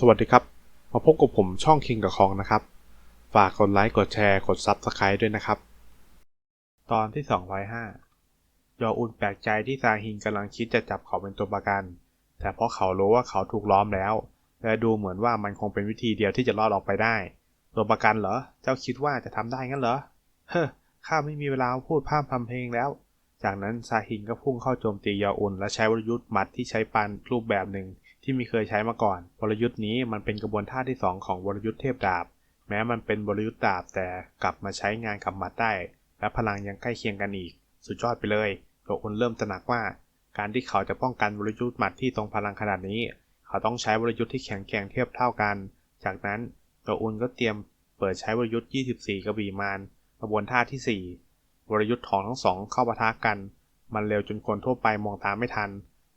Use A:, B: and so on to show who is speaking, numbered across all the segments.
A: สวัสดีครับ มาพบกับผมช่องคิงกับคองนะครับ ฝากกดไลค์ กดแชร์ กดซับสไครต์ด้วยนะครับ ตอนที่ 205ยออุนแปลกใจที่ซาฮินกำลังคิดจะจับเขาเป็นตัวประกัน แต่เพราะเขารู้ว่าเขาถูกล้อมแล้ว และดูเหมือนว่ามันคงเป็นวิธีเดียวที่จะรอดออกไปได้ ตัวประกันเหรอ เจ้าคิดว่าจะทำได้งั้นเหรอ เฮ้อ ข้าไม่มีเวลาพูดพร่ำทำเพลงแล้ว จากนั้นซาฮินก็พุ่งเข้าโจมตียออุนและใช้วรยุทธ์หมัดที่ใช้ปันรูปแบบหนึ่ง ที่ม่เคยใช้มาก่อน วรยุทธ์นี้มันเป็นกระบวนท่าที่ 2 ของวรยุทธ์เทพดาบ แม้มันเป็นวรยุทธ์ดาบแต่กลับมาใช้งานกับมัดได้ และพลังยังใกล้เคียงกันอีก สุดยอดไปเลยโยอุนเริ่มตระหนักว่า การที่เขาจะป้องกันวรยุทธ์หมัดที่ทรงพลังขนาดนี้ เขาต้องใช้วรยุทธ์ที่แข็งแกร่งเทียบเท่ากัน จากนั้นโยอุนก็เตรียมเปิดใช้วรยุทธ์ 24 กระบี่มารกระบวนท่าที่ 4 วรยุทธ์ของทั้งสองเข้าปะทะกัน มันเร็วจนคนทั่วไปมองตามไม่ทัน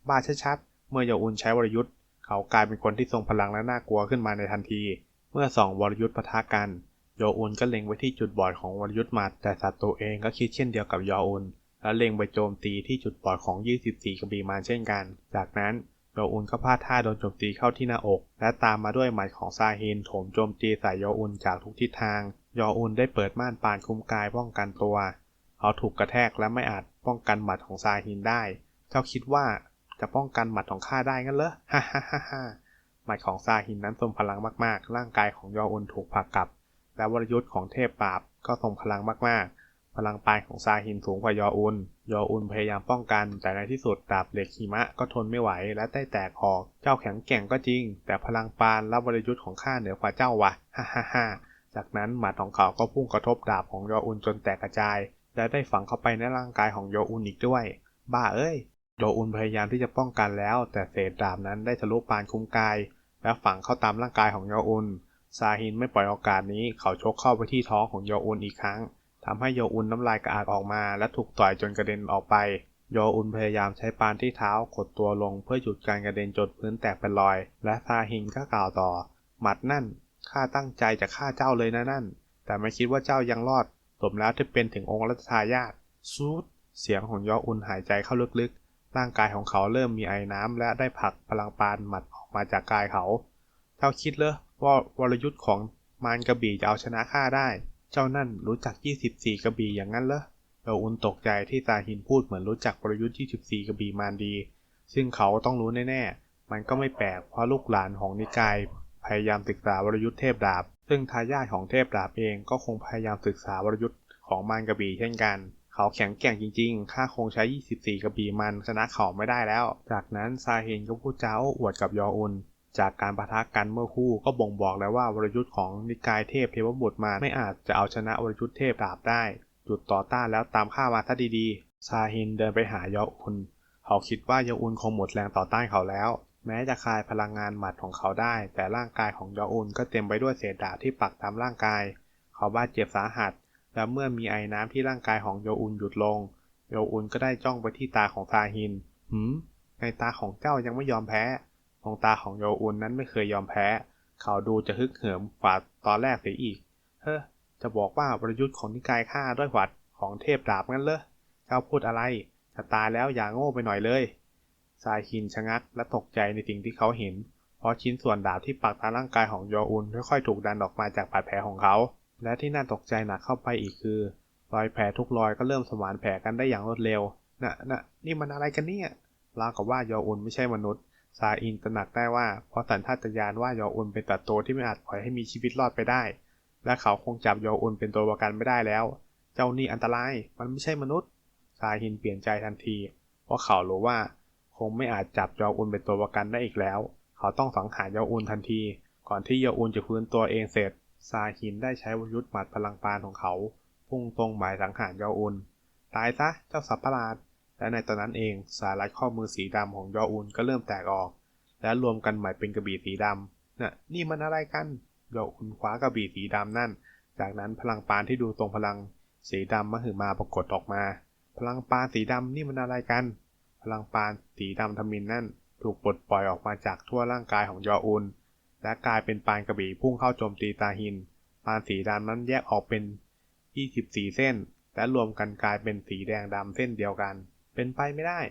A: บ้าชัดๆเมื่อโยอุนใช้วรยุทธ์ เขากลายเป็นคนที่ทรงพลังและน่ากลัวขึ้นมาในทันที เมื่อสองวรยุทธ์ปะทะกัน โยอุนก็เล็งไว้ที่จุดบอดของวรยุทธ์มัดแต่ศัตรูเองก็คิดเช่นเดียวกับยอุนและเล็งไปโจมตีที่จุดบอดของ 24กระบี่มารเช่นกัน จากนั้นโยอุนก็พลาดท่าโดนโจมตีเข้าที่หน้าอก และตามมาด้วยหมัดของซาฮินโถมโจมตีใส่ยอุนจากทุกทิศทางยอุนได้เปิดม่านปานคุ้มกายป้องกันตัว เขาถูกกระแทกและไม่อาจป้องกันหมัดของซาฮินได้เจ้าคิดว่า จะป้องกันหมัดของข้าได้งั้นเหรอฮ่าฮ่าฮ่าฮ่าหมัดของซาฮินนั้นทรงพลังมากๆ ร่างกายของยออุนถูกผลักกลับ และวรยุทธ์ของเทพปราบก็ทรงพลังมากๆพลังปานของซาฮินสูงกว่ายออุน ยออุนพยายามป้องกัน แต่ในที่สุดดาบเหล็กหิมะก็ทนไม่ไหวและได้แตกออก เจ้าแข็งแกร่งก็จริง แต่พลังปานและวรยุทธ์ของข้าเหนือกว่าเจ้าวะฮ่าฮ่าฮ่าจากนั้นหมัดของเขาก็พุ่งกระทบดาบของยออุนจนแตกกระจาย และได้ฝังเข้าไปในร่างกายของโยอุนอีกด้วย บ้าเอ้ย โยอุนพยายามที่จะป้องกันแล้ว แต่เศษดาบนั้นได้ทะลุปานคุ้มกาย และฝังเข้าตามร่างกายของโยอุนซาฮินไม่ปล่อยโอกาสนี้เขาชกเข้าไปที่ท้องของโยอุนอีกครั้งทำให้โยอุนน้ำลายกระอาดออกมา และถูกต่อยจนกระเด็นออกไปโยอุนพยายามใช้ปานที่เท้ากดตัวลงเพื่อหยุดการกระเด็นจนพื้นแตกเป็นรอย และซาฮินก็กล่าวต่อ หมัดนั่นข้าตั้งใจจะฆ่าเจ้าเลยนะนั่น แต่ไม่คิดว่าเจ้ายังรอด สมแล้วที่เป็นถึงองค์รัชทายาทซูดเสียงของยออุนหายใจเข้าลึกๆ ร่างกายของเขาเริ่มมีไอน้ำและได้ผลักพลังปานหมัดออกมาจากกายเขาเจ้าคิดเลยว่าวรยุทธ์ของมารกระบี่จะเอาชนะข้าได้ เจ้านั่นรู้จัก 24 กระบี่อย่างนั้นเหรอยออุนตกใจที่ซาฮินพูดเหมือนรู้จักวรยุทธ์ 24 กระบี่มารดี ซึ่งเขาต้องรู้แน่ๆ มันก็ไม่แปลกเพราะลูกหลานของนิกายพยายามศึกษาวรยุทธ์เทพดาบ ซึ่งทายาทของเทพดาบเองก็คงพยายามศึกษาวรยุทธ์ของมารกระบี่เช่นกัน เขาแข็งแกร่งจริงๆ ข้าคงใช้ 24 กระบี่มันชนะเขาไม่ได้แล้ว จากนั้นซาเฮนก็พูดเจ้าอวดกับยออุนจากการประทะกันเมื่อคู่ก็บ่งบอกแล้วว่าวรยุทธ์ของนิกายเทพเทวบุตรมาไม่อาจจะเอาชนะวรยุทธ์เทพดาบได้หยุดต่อต้านแล้วตามข้ามาซะดีๆ ซาฮินเดินไปหายออุนเขาคิดว่ายออุนคงหมดแรงต่อต้านเขาแล้ว แม้จะคายพลังงานหมัดของเขาได้ แต่ร่างกายของยออุนก็เต็มไปด้วยเศษดาบที่ปักตามร่างกาย เขาบาดเจ็บสาหัส และเมื่อมีไอ้น้ำที่ร่างกายของโยอุนหยุดลง โยอุนก็ได้จ้องไปที่ตาของซาฮิน หืม ในตาของเจ้ายังไม่ยอมแพ้ ดวงตาของโยอุนนั้นไม่เคยยอมแพ้ เขาดูจะฮึกเหิมฝ่าตอนแรกเสียอีก เฮ้อ จะบอกว่าประยุทธ์ของนิกายข้าด้วยหวัดของเทพดาบงั้นเหรอ เจ้าพูดอะไร จะตายแล้วอย่าโง่ไปหน่อยเลย ซาฮินชะงักและตกใจในสิ่งที่เขาเห็น เพราะชิ้นส่วนดาบที่ปักตามร่างกายของโยอุนค่อยๆถูกดันออกมาจากบาดแผลของเขา และที่น่าตกใจหนักเข้าไปอีกคือ รอยแผลทุกรอยก็เริ่มสมานแผลกันได้อย่างรวดเร็วน่ะน่ะนี่มันอะไรกันเนี่ยราวกับว่ายออุนไม่ใช่มนุษย์ ซาอินตระหนักได้ว่าเพราะสัญชาตญาณว่ายออุนเป็นตัดตัวที่ไม่อาจปล่อยให้มีชีวิตรอดไปได้ และเขาคงจับยออุนเป็นตัวประกันไม่ได้แล้ว เจ้านี่อันตรายมันไม่ใช่มนุษย์ ซาฮินเปลี่ยนใจทันที เพราะเขารู้ว่า คงไม่อาจจับยออุนเป็นตัวประกันได้อีกแล้ว เขาต้องสังหารยออุนทันที ก่อนที่ยออุนจะฟื้นตัวเองเสร็จ ซาฮินได้ใช้วยุทธหมัดพลังปานของเขา พุ่งตรงหมายสังหารยออุนตายซะเจ้าสัตว์ประหลาด และในตอนนั้นเองสายรัดข้อมือสีดำของยออุนก็เริ่มแตกออก และรวมกันใหม่เป็นกระบี่สีดำน่ะนี่มันอะไรกันยออุนคว้ากระบี่สีดำนั่น จากนั้นพลังปานที่ดูตรงพลังสีดำมหึมาปรากฏออกมา พลังปานสีดำนี่มันอะไรกัน พลังปานสีดำทมินนั่น ถูกปลดปล่อยออกมาจากทั่วร่างกายของยออุน และกลายเป็นปานกระบี่พุ่งเข้าโจมตีตาหิน ปานสีดำนั้นแยกออกเป็น 24 เส้น และรวมกันกลายเป็นสีแดงดำเส้นเดียวกัน เป็นไปไม่ได้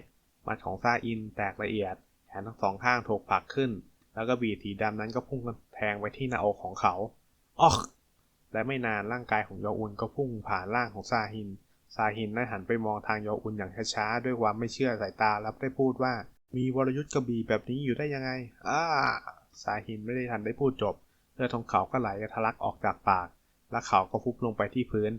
A: มัดของซาอินแตกละเอียด แขนทั้งสองข้างถูกผลักขึ้น แล้วก็บีสีดำนั้นก็พุ่งแทงไปที่หน้าอกของเขาออกและไม่นานร่างกายของโยอุนก็พุ่งผ่านร่างของซาฮิน ซาฮินได้หันไปมองทางโยออุนอย่างช้าๆ ด้วยความไม่เชื่อสายตาแล้วได้พูดว่า มีวรยุทธ์กระบี่แบบนี้อยู่ได้ยังไง อ้า ซาฮินไม่ได้ทันได้พูดจบเลือดของเขาก็ไหลทะลักออกจากปาก และเขาก็ฟุบลงไปที่พื้น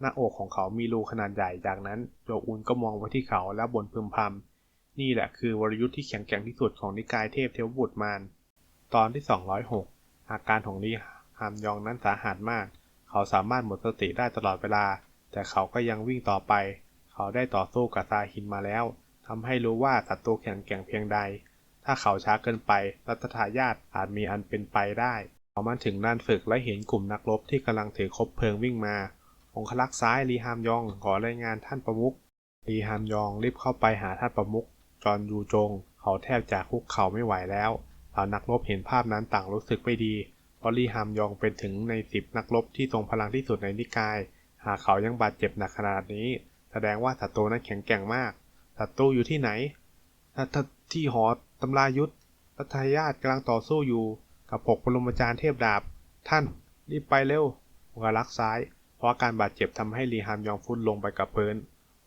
A: หน้าอกของเขามีรูขนาดใหญ่จากนั้นโยอุนก็มองไปที่เขาแล้วบ่นพึมพำนี่แหละคือวรยุทธ์ที่แข็งแกร่งที่สุดของนิกายเทพเทวบุตรมารตอนที่ 206 อาการของลีฮามยองนั้นสาหัสมาก เขาสามารถหมดสติได้ตลอดเวลา แต่เขาก็ยังวิ่งต่อไป เขาได้ต่อสู้กับซาฮินมาแล้วทำให้รู้ว่าศัตรูแข็งแกร่งเพียงใด ถ้าเขาช้าเกินไป รัตทายาทอาจมีอันเป็นไปได้พอมาถึงลานฝึกและเห็นกลุ่มนักรบที่กำลังถือคบเพลิงวิ่งมา องคลักษ์ซ้ายลีฮามยองขอรายงานท่านประมุขลีฮามยองรีบเข้าไปหาท่านประมุขจอนยูจง เขาแทบจะคุกเข่าไม่ไหวแล้วเหล่านักรบเห็นภาพนั้นต่างรู้สึกไม่ดีเพราะลีฮามยองเป็นถึงในสิบนักรบที่ทรงพลังที่สุดในนิกาย หากเขายังบาดเจ็บหนักขนาดนี้ แสดงว่าศัตรูนั้นแข็งแกร่งมากศัตรูอยู่ที่ไหนที่หอ ตำรายุทธรัทายาทกำลังต่อสู้อยู่กับหกปรมาจารย์เทพดาบ ท่านรีบไปเร็วองคลักษ์ซ้าย เพราะอาการบาดเจ็บทำให้ลีฮามยองฟุ่นลงไปกับพื้น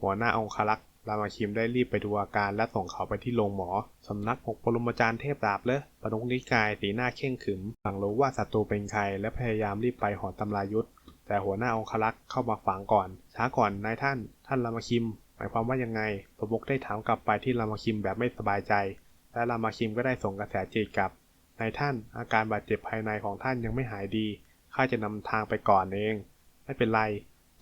A: หัวหน้าองคลักษ์รามาคิมได้รีบไปดูอาการและส่งเขาไปที่โรงหมอสำนักหกปรมาจารย์เทพดาบเลยปนุกนิกายสีหน้าเข่งขึมหลังรู้ว่าศัตรูเป็นใคร และพยายามรีบไปหอตำรายุทธแต่หัวหน้าองคลักษ์เข้ามาฝังก่อน ช้าก่อนนายท่าน ท่านรามาคิม หมายความว่ายังไงประมุกได้ถามกลับไปที่รามาคิมแบบไม่สบายใจ และรามาคิมก็ได้ส่งกระแสจิตกลับนายท่านอาการบาดเจ็บภายในของท่านยังไม่หายดีข้าจะนำทางไปก่อนเอง ไม่เป็นไร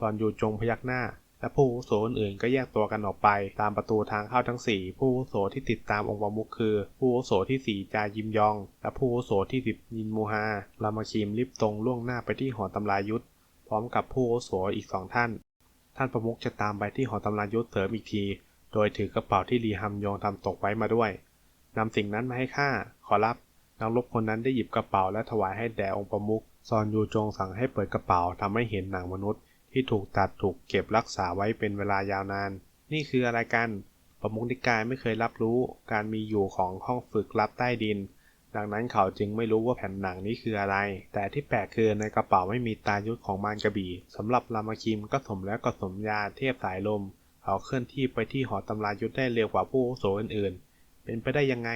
A: ตอนอยู่จงพยักหน้า และผู้อาวุโสอื่นก็แยกตัวกันออกไป ตามประตูทางเข้าทั้งสี่ผู้อาวุโสที่ติดตามองค์ประมุขคือ ผู้อาวุโสที่สีจายิมยอง และผู้อาวุโสที่สิบยินมูฮารามาคิมรีบตรงล่วงหน้าไปที่หอตำรายุทธพร้อมกับผู้อาวุโสอีกสองท่าน ท่านประมุขจะตามไปที่หอตำรายุทธเสริมอีกที โดยถือกระเป๋าที่ลีฮัมยองทำตกไว้มาด้วย นำสิ่งนั้นมาให้ข้าขอรับนักรบคนนั้นได้หยิบกระเป๋าและถวายให้แด่องค์ประมุขซอนยูจงสั่งให้เปิดกระเป๋าทำให้เห็นหนังมนุษย์ ที่ถูกตัดถูกเก็บรักษาไว้เป็นเวลายาวนาน นี่คืออะไรกัน ประมุขนิกายไม่เคยรับรู้การมีอยู่ของห้องฝึกลับใต้ดิน ดังนั้นเขาจึงไม่รู้ว่าแผ่นหนังนี้คืออะไร แต่ที่แปลกคือในกระเป๋าไม่มีตายุทธของมารกระบี่สำหรับรามาคิมก็สมแล้วก็สมยาเทพสายลม เขาเคลื่อนที่ไปที่หอตำรายุทธได้เร็วกว่าผู้อาวุโสอื่นๆ เป็นไปได้ยังไง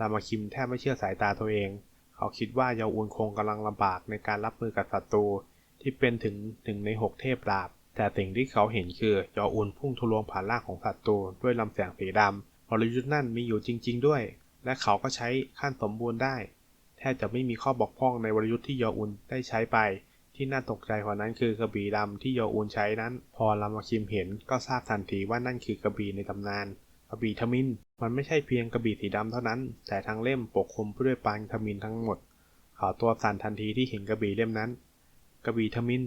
A: รามาคิมแทบไม่เชื่อสายตาตัวเอง เขาคิดว่าเยาอุนคงกำลังลำบากในการรับมือกับศัตรูที่เป็นถึงหนึ่งในหกเทพดาบ แต่สิ่งที่เขาเห็นคือยาอุนพุ่งทะลวงผ่านร่างของศัตรูด้วยลำแสงสีดำวรยุทธ์นั่นมีอยู่จริง ๆ ด้วย และเขาก็ใช้ขั้นสมบูรณ์ได้ แทบจะไม่มีข้อบกพร่องในวรยุทธ์ที่ยาอุนได้ใช้ไปที่น่าตกใจกว่านั้นคือกระบี่ดำที่ยอุนใช้นั้น พอรามาคิมเห็นก็ทราบทันทีว่านั่นคือกระบี่ในตำนานกระบี่ทมิน มันไม่ใช่เพียงกระบี่สีดำเท่านั้น แต่ทั้งเล่มปกคลุมด้วยปานทมินทั้งหมด เขาตัวสั่นทันทีที่เห็นกระบี่เล่มนั้น กระบี่ทมิน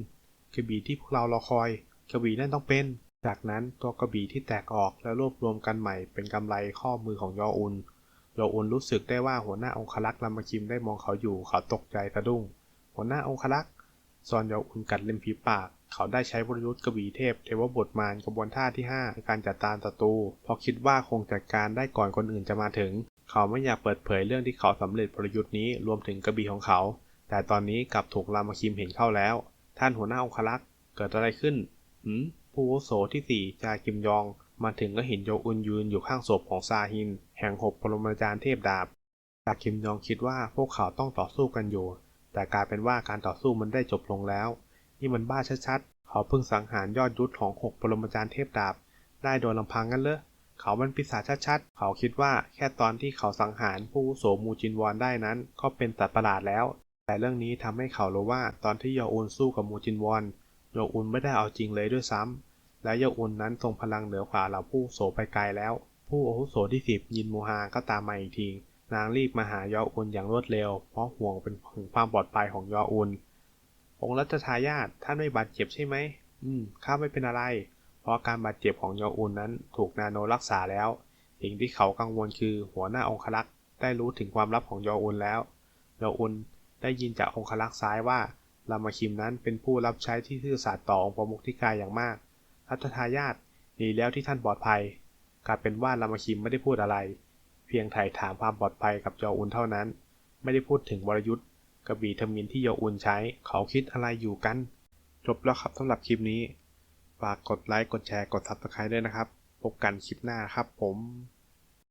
A: กระบี่ที่พวกเรารอคอย กระบี่นั่นต้องเป็น จากนั้นตัวกระบี่ที่แตกออกและรวบรวมกันใหม่เป็นกำไรข้อมือของยออุนยออุนรู้สึกได้ว่าหัวหน้าองคลักษ์รามาคิมได้มองเขาอยู่เขาตกใจสะดุ้ง หัวหน้าองคลักษ์ซอนยออุนกัดเล็มฝีปาก เขาได้ใช้วรยุทธ์กระบีเทพ เทวบทมารกระบวนท่าที่5ในการจัดการศัตรูเพราะคิดว่าคงจัดการได้ก่อนคนอื่นจะมาถึง เขาไม่อยากเปิดเผยเรื่องที่เขาสำเร็จวรยุทธ์นี้รวมถึงกระบี่ของเขา แต่ตอนนี้กลับถูกรามาคิมเห็นเข้าแล้ว ท่านหัวหน้าองคลักษ์เกิดอะไรขึ้นหืมผู้โสที่สี่จากิมยอง มาถึงก็เห็นโยอุนยืนอยู่ข้างศพของซาฮิน แห่งหกปรมาจารย์เทพดาบจากิมยองคิดว่าพวกเขาต้องต่อสู้กันอยู่ แต่กลายเป็นว่าการต่อสู้มันได้จบลงแล้ว นี่มันบ้าชัดๆ เขาเพิ่งสังหารยอดยุทธของหกปรมาจารย์เทพดาบ ได้โดยลำพังกันเลยเขามันปีศาจชัดๆ เขาคิดว่าแค่ตอนที่เขาสังหารผู้โสมูจินวอนได้นั้น ก็เป็นตัดประหลาดแล้ว แต่เรื่องนี้ทำให้เขารู้ว่าตอนที่ยออุนสู้กับมูจินวอนโยอุนไม่ได้เอาจริงเลยด้วยซ้ำและโยอุนนั้นทรงพลังเหนือกว่าเหล่าผู้โสไปไกลแล้ว ผู้อาวุโสที่สิบยินมูฮาก็ตามมาอีกที นางรีบมาหายออุนอย่างรวดเร็ว เพราะห่วงเป็นถึงความปลอดภัยของยออุน องค์รัชทายาทท่านไม่บาดเจ็บใช่ไหม อืม ข้าไม่เป็นอะไร เพราะการบาดเจ็บของยออุนนั้นถูกนาโนรักษาแล้ว สิ่งที่เขากังวลคือหัวหน้าองครักษ์ได้รู้ถึงความลับของยออุนแล้วยออุนได้ยินจากองครักษ์ซ้ายว่ารามาคิมนั้นเป็นผู้รับใช้ที่ซื่อสัตย์ต่อองค์ประมุขที่กายอย่างมาก รัชทายาทดีแล้วที่ท่านปลอดภัย กลายเป็นว่ารามาคิมไม่ได้พูดอะไร เพียงไถ่ถามความปลอดภัยกับจออุนเท่านั้น ไม่ได้พูดถึงวรยุทธ์ กระบี่ทมินที่โยอุนใช้ เขาคิดอะไรอยู่กัน จบแล้วครับสำหรับคลิปนี้ ฝากกดไลค์ กดแชร์ กด Subscribe ด้วยนะครับ พบกันคลิปหน้าครับผม